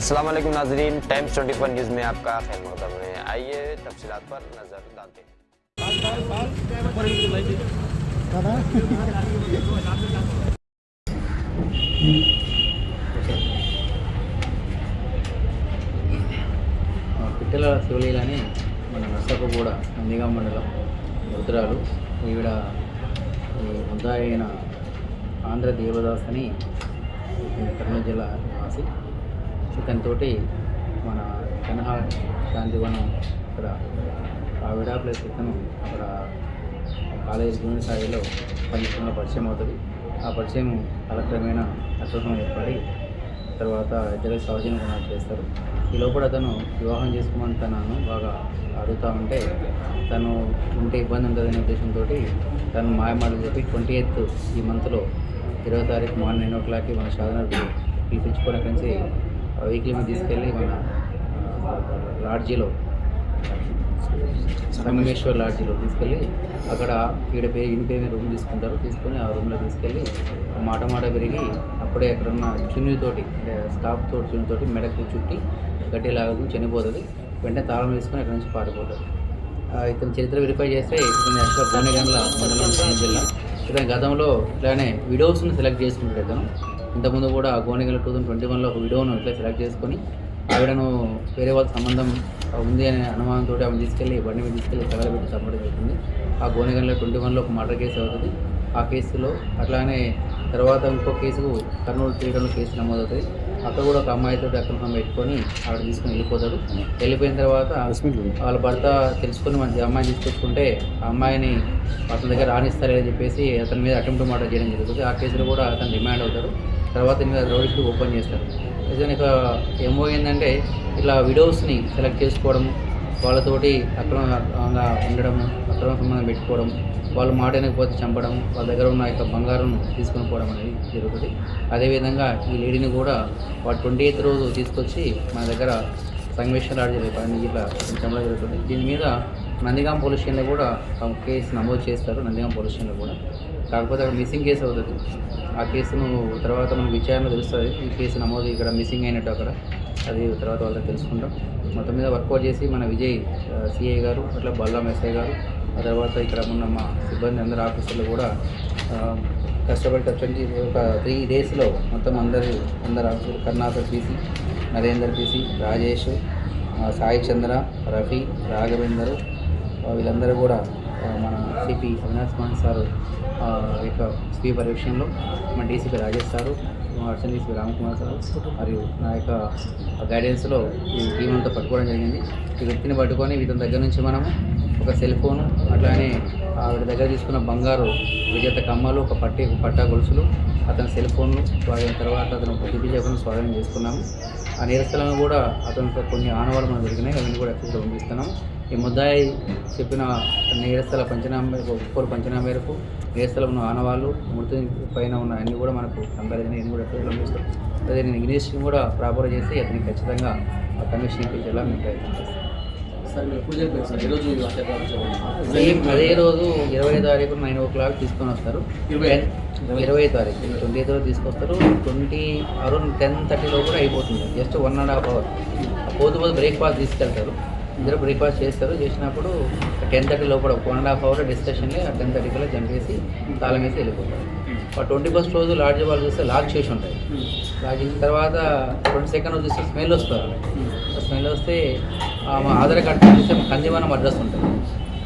अस्सलाम वालेकुम नाजरीन टाइम्स 24 न्यूज़ में आपका खैर मकदम है आइए तफसीलात पर नज़र डालते हैं ఆ, పిట్టల శివలీలని మన నర్సకు కూడా నందిగా మండలం వృద్ధురాలు ఈవిడ ఈ ముద్దాయి అయిన ఆంధ్ర దేవదాస్ అని ఈ కర్నూలు జిల్లా నివాసి ఇతనితోటి మన కనహా శాంతివనం ఇక్కడ ఆవిడ ప్లస్ ఇతను అక్కడ కాలేజ్ జూనియర్ స్థాయిలో పనిచేస్తున్న పరిచయం అవుతుంది. ఆ పరిచయం కాలక్రమేణా అసోసం ఏర్పడి తర్వాత ఇద్దరు సౌజన్య గుణాలు చేస్తారు. ఈ లోపల అతను వివాహం చేసుకోమని తనను బాగా అడుగుతా ఉంటే తను ఉంటే ఇబ్బంది ఉంటుందనే ఉద్దేశంతో తను మాయమాటలు చెప్పి ట్వంటీ ఎయిత్ ఈ మంత్లో ఇరవై తారీఖు మార్నింగ్ నైన్ ఓ క్లాక్కి మన సాధనకు పిలిపించుకొని నుంచి వెహికల్ మీద తీసుకెళ్ళి మన లాడ్జీలో సంగమేశ్వర్ లాడ్జీలో తీసుకెళ్ళి అక్కడ ఈడ పే ఈయన పేరు రూమ్ తీసుకుంటారు. తీసుకొని ఆ రూమ్లో తీసుకెళ్ళి మాట మాట పెరిగి అప్పుడే అక్కడ ఉన్న చున్నీతోటి అంటే స్టాఫ్ తోటి చున్నీతోటి మెడకు చుట్టి గట్టి లాగదు చనిపోతుంది. వెంటనే తాళం వేసుకొని అక్కడి నుంచి పాడిపోతుంది ఇతని చరిత్ర వెరిఫై చేస్తే ఇతను యాక్చువల్ గోనెగండ్ల మండలం జిల్లా. ఇతని గతంలో ఇట్లానే విడోస్ని సెలెక్ట్ చేసుకుంటాడు ఇతను. ఇంతకుముందు కూడా గోనెగండ్ల టూ థౌసండ్ ట్వంటీ వన్లో ఒక వీడియోను ఇట్లా సెలెక్ట్ చేసుకొని ఆవిడను వేరే వాళ్ళ సంబంధం ఉంది అనే అనుమానంతో ఆమె తీసుకెళ్ళి బండి మీద తీసుకెళ్ళి తగలబెట్టి చంపడం జరుగుతుంది ఆ గోనెగండ్ల ట్వంటీ వన్లో ఒక మర్డర్ కేసు అవుతుంది. ఆ కేసులో అట్లానే తర్వాత ఇంకో కేసు కర్నూలు తీయడంలో కేసు నమోదవుతుంది. అక్కడ కూడా ఒక అమ్మాయితో అక్కడ పెట్టుకొని ఆవిడ తీసుకొని వెళ్ళిపోతాడు. వెళ్ళిపోయిన తర్వాత వాళ్ళ భర్త తెలుసుకొని మన అమ్మాయిని తీసుకొచ్చుకుంటే ఆ అమ్మాయిని అతని దగ్గర రాణిస్తారని చెప్పేసి అతని మీద అటెంప్ట్ మర్డర్ చేయడం జరుగుతుంది. ఆ కేసులో కూడా అతను రిమాండ్ అవుతారు తర్వాత మీద రౌడీకి ఓపెన్ చేస్తారు. నిజానికి ఇక ఏమో ఏంటంటే ఇట్లా విడోస్ని సెలెక్ట్ చేసుకోవడం వాళ్ళతోటి అక్రమంగా ఉండడం అక్రమ సంబంధం పెట్టుకోవడం వాళ్ళు మాట వినకపోతే చంపడం వాళ్ళ దగ్గర ఉన్న యొక్క బంగారం తీసుకొని పోవడం అనేది జరుగుతుంది. అదేవిధంగా ఈ లేడీని కూడా వాడు ట్వంటీ ఎయిత్ రోజు తీసుకొచ్చి మన దగ్గర సంగమేశ్వర రాజు పని ఇట్లా చంపడం జరుగుతుంది. దీని మీద నందిగాం పోలీస్ స్టేషన్లో కూడా కేసు నమోదు చేస్తారు నందిగాం పోలీస్ స్టేషన్లో కూడా. కాకపోతే అక్కడ మిస్సింగ్ కేసు అవుతుంది. ఆ కేసును తర్వాత మనకు విచారణ తెలుస్తుంది. ఈ కేసు నమోదు ఇక్కడ మిస్సింగ్ అయినట్టు అక్కడ. అది తర్వాత వాళ్ళకి తెలుసుకుంటాం. మొత్తం మీద వర్కౌట్ చేసి మన విజయ్ సిఐ గారు అట్లా బల్లా ఎస్ఐ గారు తర్వాత ఇక్కడ ఉన్న మా సిబ్బంది అందరు ఆఫీసర్లు కూడా కష్టపడి కష్టపడి ఒక త్రీ డేస్లో మొత్తం అందరు అందరు ఆఫీసర్లు కర్ణాకర్ పీసీ నరేందర్ పీసీ రాజేష్ సాయి చంద్ర రఫీ రాఘవేందర్ వీళ్ళందరూ కూడా మన సిపి అవినాష్ కుమార్ సార్ యొక్క స్వీయ విషయంలో మన DCP Rajesh sir Archan DCP Ramakumar sir మరియు నా యొక్క గైడెన్స్లో ఈ టీం అంతా పట్టుకోవడం జరిగింది. ఈ వ్యక్తిని పట్టుకొని వీటి దగ్గర నుంచి మనము ఒక సెల్ ఫోను అట్లానే ఆవిడ దగ్గర తీసుకున్న బంగారు విజేత కమ్మలు ఒక పట్టి పట్టా గొలుసులు. అతని సెల్ ఫోన్లు వాడిన తర్వాత అతను ఒక టీపీ చేపను స్వాధీనం చేసుకున్నాము. ఆ నేరస్థలను కూడా అతనితో కొన్ని ఆనవాలు మనం దొరికినాయి. అవన్నీ కూడా ఎక్కడ పంపిస్తున్నాం. ఈ ముద్దాయి చెప్పిన నేరస్థల పంచనామా మేరకు ఒక్కొక్కరు పంచనామా మేరకు నేరస్థల ఉన్న ఆనవాళ్ళు మృతి పైన ఉన్న అన్ని కూడా మనకు కంపారిజన్ అన్ని కూడా ఎక్కడ పంపిస్తాం అదే నేను ఇంగ్లీష్ కూడా ప్రాపర్ చేసి అతనికి ఖచ్చితంగా ఆ కమిషన్ ఇప్పించేలా మేము ప్రయత్నం చేస్తాం సేమ్ అదే రోజు ఇరవై తారీఖు నైన్ ఓ క్లాక్ తీసుకొని వస్తారు. ఇరవై? తారీఖు ట్వంటీ ఎయిత్ రోజు తీసుకొస్తారు. ట్వంటీ అరౌండ్ టెన్ థర్టీలో కూడా అయిపోతుంది. Just one and half hour పోతు పోతు బ్రేక్ఫాస్ట్ తీసుకెళ్తారు. ఇద్దరు బ్రేక్ఫాస్ట్ చేస్తారు. చేసినప్పుడు టెన్ థర్టీ లోపల వన్ అండ్ హాఫ్ అవర్ డిస్కషన్లే ఆ టెన్ థర్టీ కల్లా జంప్ చేసి తాళం వేసి వెళ్ళిపోతారు. ఆ ట్వంటీ ఫస్ట్ రోజు లాడ్జ్ వాళ్ళు చూస్తే లాక్ చేసి ఉంటాయి. లాక్ చేసిన తర్వాత ట్వంటీ సెకండ్ రోజు చూస్తే స్మెల్ వస్తుంది. స్మెల్ వస్తే మా ఆధార్ కార్డు చేస్తే మా కందివనం అడ్రస్ ఉంటుంది.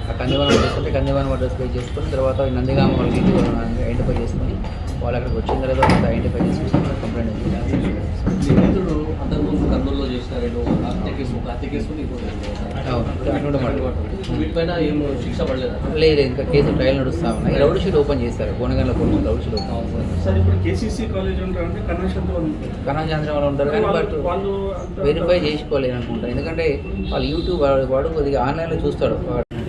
ఆ కందివనం అడ్రస్ ఉంటే కందివనం అడ్రస్ పే చేసుకొని తర్వాత నందిగామ వాళ్ళకి ఐడెంటిఫై చేసుకొని వాళ్ళు అక్కడికి వచ్చిన తర్వాత ఐడెంటిఫై చేసుకుని కంప్లైంట్ చేసి అంతకుముందు కర్నూలులో రెండు హత్య కేసు ఒక హత్య కేసు లేదు ఇంకా కేసు ట్రయల్ నడుస్తా ఉన్నాయి రౌడ్ షీట్ ఓపెన్ చేశారు. Konagandla court rowdy sheet open sir ఇప్పుడు కేసీసీ కాలేజ్ ఉంటారంటే కన్వెన్షన్ కర్ణాచంద్ర వాళ్ళు ఉంటారు. కానీ బట్ వాళ్ళు అంత- వెరిఫై చేసుకోలేను అనుకుంటా. ఎందుకంటే వాళ్ళు యూట్యూబ్ వాడు వాడు కొద్దిగా ఆన్లైన్లో చూస్తాడు.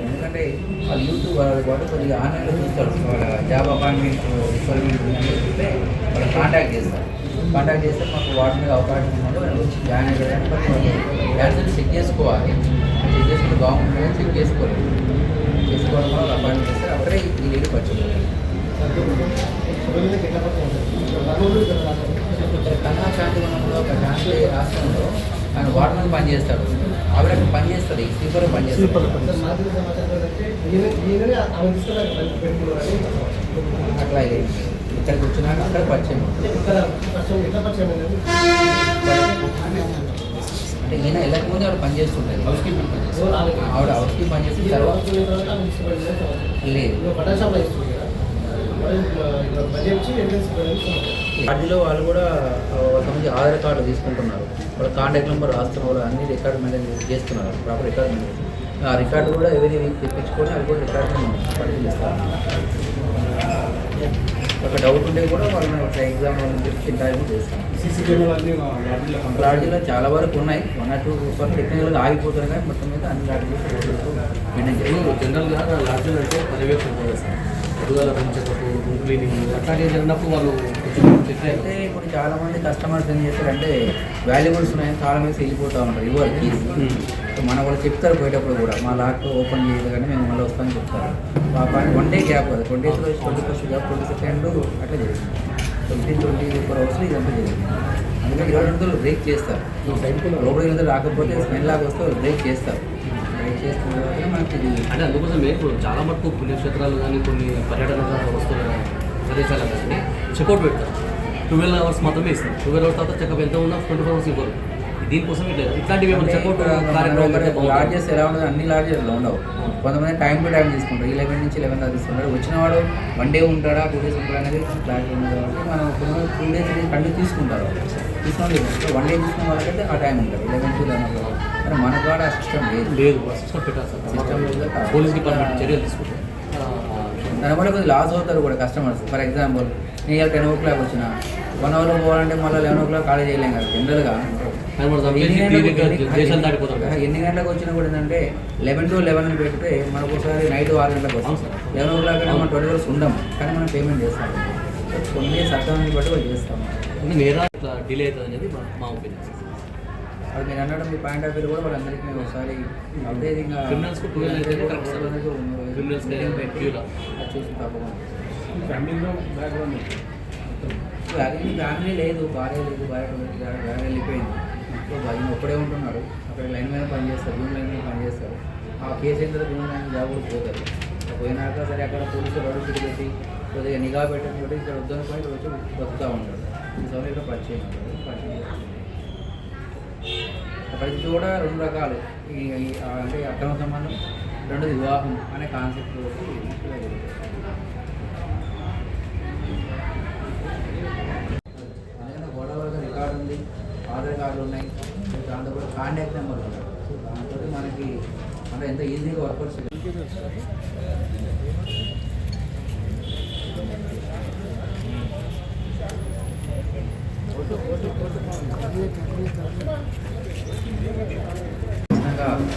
ఎందుకంటే వాళ్ళు యూట్యూబ్ వాడు వాడు కొద్దిగా ఆన్లైన్లో చూస్తాడు. వాళ్ళ జాబ్ అపాయింట్మెంట్ రిక్వైర్మెంట్ చూస్తే వాళ్ళు కాంటాక్ట్ చేస్తారు. కాంటాక్ట్ చేస్తే మాకు వాటి మీద అవకాశం ఉన్నప్పుడు వాళ్ళు వచ్చి జాయిన్ అయ్యారు. చెక్ చేసుకోవాలి. చెక్ చేసుకుంటే బాగుంటుంది చెక్ చేసుకోలేదు. చేసుకోవడం వల్ల అపాయింట్మెంట్ చేస్తారు. అప్పుడే ఈ లేడీ పరిచయం ఇక్కడ కన్నా వనంలో ఒక శాంతి రాష్ట్రంలో ఆయన వాటర్ పనిచేస్తాడు ఆవిడ అక్కడ పనిచేస్తుంది స్లీపర్ పనిచేస్తుంది అట్లా ఇది. ఇక్కడికి వచ్చినాక అక్కడ పరిచయం. అంటే ఈయన వెళ్ళక ముందు ఆవిడ పనిచేస్తుంటుంది. ఆవిడ హౌస్కి పనిచేసి తర్వాత లేదు. వాటిలో వాళ్ళు కూడా కొంతమంది ఆధార్ కార్డు తీసుకుంటున్నారు. వాళ్ళ కాంటాక్ట్ నెంబర్ రాస్తున్నారు వాళ్ళు అన్ని రికార్డు మెయింటైన్ చేస్తున్నారు. ప్రాపర్ రికార్డు మెయింటైన్ ఆ రికార్డు కూడా ఎవరి వీక్ తెప్పించుకొని అవి కూడా రికార్డు పరిశీలిస్తారు ఒక డౌట్ ఉంటే కూడా వాళ్ళని ఒక ఎగ్జామ్ వాళ్ళని చేస్తాం. కెమెరా అన్ని లాడ్జీలో చాలా వరకు ఉన్నాయి. వన్ ఆర్ టూ పర్సెంట్ టెక్నికల్గా ఆగిపోతున్నాయి కానీ మొత్తం మీద అన్ని లాడ్జీలు చేస్తాం జనరల్గా లాడ్జ్లు అంటే పర్యవేక్షణ రూమ్ చెకప్ రూమ్ క్లీనింగ్ అట్లాంటివి జరిగినప్పుడు వాళ్ళు అయితే ఇప్పుడు చాలా మంది కస్టమర్స్ ఏం చేస్తారంటే వాల్యుబుల్స్ ఉన్నాయని చాలా మంది వెళ్ళిపోతూ ఉంటారు ఇవ్వరు. కీస్ మన వాళ్ళు చెప్తారు పోయేటప్పుడు కూడా మా లాక్ ఓపెన్ చేయలేదు కానీ మేము మళ్ళీ వస్తామని చెప్తారు. వన్ డే గ్యాప్ అది. Twenty twenty first gap twenty second అట్లా జరిగింది ట్వంటీ ట్వంటీ ఫోర్ అవర్స్లో ఇదంతా జరిగింది అందుకని ఇరవై రోజులు బ్రేక్ చేస్తారు. లోపల రోజులు రాకపోతే స్మెల్ లాగా వస్తే బ్రేక్ చేస్తారు. బ్రేక్ చేసిన తర్వాత మనకి ఇది అంటే అందుకోసమే ఇప్పుడు చాలా మటుకు పుణ్యక్షేత్రాలు కానీ కొన్ని పర్యటన వస్తున్న ప్రదేశాలు కానీ చెక్అవుట్ పెడతారు. ట్వెల్వ్ అవర్స్ మాత్రమే ఇస్తారు. ట్వెల్వ్ అవర్స్ తర్వాత చెకప్ ఎంత ఉన్నా ట్వంటీ ఫోర్ అవర్స్ ఇవ్వరు. దీనికోసం ఇట్లా ఇట్లాంటివి ఏమైనా చెక్అవుట్ కార్యక్రమం. లాడ్జెస్ ఎలా ఉండదు? అన్ని లాడ్జెస్లో ఉండవు. కొంతమంది టైం టు టైం తీసుకుంటారు. ఈ లెవెన్ నుంచి లెవెన్ దాకా తీసుకుంటారు. వచ్చిన వాడు వన్ డే ఉంటాడా టూ డేస్ ఉంటాడా అనేది క్లారిటీ ఉంది కాబట్టి మనం కొంతమంది టూ డేస్ కంటిన్యూ తీసుకుంటారు. తీసుకుని వన్ డే తీసుకున్న వాళ్ళకైతే ఆ టైం ఉంటుంది. లెవెన్ టు లెవెన్ కానీ మన కాడ ఆ సిస్టమ్ లేదు. లేదు సిస్టమ్ పెట్టాలి పోలీస్ డిపార్ట్మెంట్ చర్యలు తీసుకుంటారు దానివల్ల కొద్దిగా లాస్ అవుతారు కూడా కస్టమర్స్ ఫర్ ఎగ్జాంపుల్ నేను టెన్ ఓ క్లాక్ వచ్చిన. వన్ అవర్లో పోవాలంటే మళ్ళీ లెవెన్ ఓ క్లాక్ కాలేజ్ చేయలేం కదా. జనరల్గా ఎన్ని గంటలకు- వచ్చినా కూడా ఏంటంటే లెవెన్ టు లెవెన్ అని పెడితే మనకు ఒకసారి నైట్ ఆరు గంటలకు వస్తాం. లెవెన్ ఓ క్లాక్ మనం ట్వంటీ అవర్స్ ఉండం. కానీ మనం పేమెంట్ చేస్తాం. కొన్ని సత్యాన్ని బట్టి వాళ్ళు చేస్తాం నేరా ఇట్లా డిలే అవుతుంది అనేది మా- మా ఒపీనియన్ అది మీరు అన్నట్టు మీ పాయింట్ ఆఫ్ వ్యూ కూడా వాళ్ళందరికీ మేము ఒకసారి అదే విధంగా Criminals కు 12 అయితే correct సార్. Criminals కి queue లో. అది చూసి తప్పకుండా ఫ్యామిలీలో బ్యాక్గ్రౌండ్ ఫ్యామిలీ ఫ్యామిలీ లేదు భార్య లేదు భార్య భార్య వెళ్ళిపోయింది. సో ఆయన ఒక్కడే ఉంటున్నాడు. అక్కడ లైన్ మీద పని చేస్తారు జూన్ లైన్ మీద పని చేస్తారు. ఆ కేసు అయిన తర్వాత జూన్ లైన్ జాబ్ కూడా పోతారు. పోయినాక సరే అక్కడ పోలీసులు చుట్టూ పెట్టి కొద్దిగా నిఘా పెట్టడం తోటి ఇక్కడ వద్దని ఇక్కడ వచ్చి బతుకుతూ ఉంటాడు ఈ సమయంలో ఇక్కడ పరిచయం ఉంటాడు పరిచయం చేస్తాడు. అక్కడ కూడా రెండు రకాలు. ఈ అంటే అక్రమ సంబంధం రెండోది వివాహం అనే కాన్సెప్ట్ తోటి ఇలా రికార్డు ఉంది ఆధార్ కార్డులు ఉన్నాయి. దాంతో కూడా కాంటాక్ట్ నెంబర్ ఉంది. దాంతో మనకి అంటే ఎంత ఈజీగా వర్క్ ఖచ్చితంగా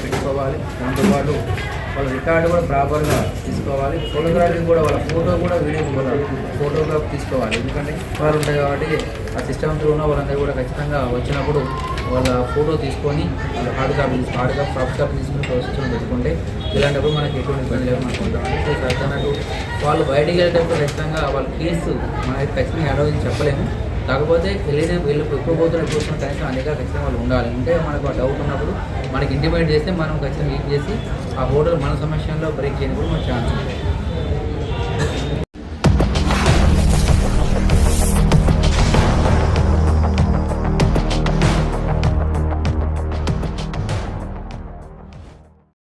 పెట్టుకోవాలి. దాంతోపాటు వాళ్ళ రికార్డు కూడా ప్రాపర్గా తీసుకోవాలి. ఫోటోగ్రఫీ కూడా వాళ్ళ ఫోటో కూడా వీడియో కూడా ఫోటోగ్రాఫ్ తీసుకోవాలి. ఎందుకంటే వాళ్ళు ఉంటాయి కాబట్టి ఆ సిస్టమ్ త్రూ ఉన్న వాళ్ళందరూ కూడా ఖచ్చితంగా వచ్చినప్పుడు వాళ్ళ ఫోటో తీసుకొని వాళ్ళ హార్డ్ కాపీ తీసు హార్డ్ కాపీ సాఫ్ట్ కాపీ తీసుకుని ప్రొసెస్ పెట్టుకుంటే ఇలాంటప్పుడు మనకి ఎటువంటి ఇబ్బంది లేకుండా అనుకుంటాం సో అన్నట్టు వాళ్ళు బయటికి వెళ్ళేటప్పుడు ఖచ్చితంగా వాళ్ళ కేసు మనకి ఖచ్చితంగా ఎలా చెప్పలేము. కాకపోతే వెళ్ళిన వెళ్ళి ఎక్కువ పోతున్న చూసిన టైంలో అనేక ఖచ్చితంగా వాళ్ళు ఉండాలి. అంటే మనకు ఆ డౌట్ ఉన్నప్పుడు మనకి ఇంటిమేట్ చేస్తే మనం ఖచ్చితంగా ఏం చేసి ఆ హోటల్ మన సమస్యల్లో బ్రేక్ చేయడం కూడా మనకు ఛాన్స్ ఉంటుంది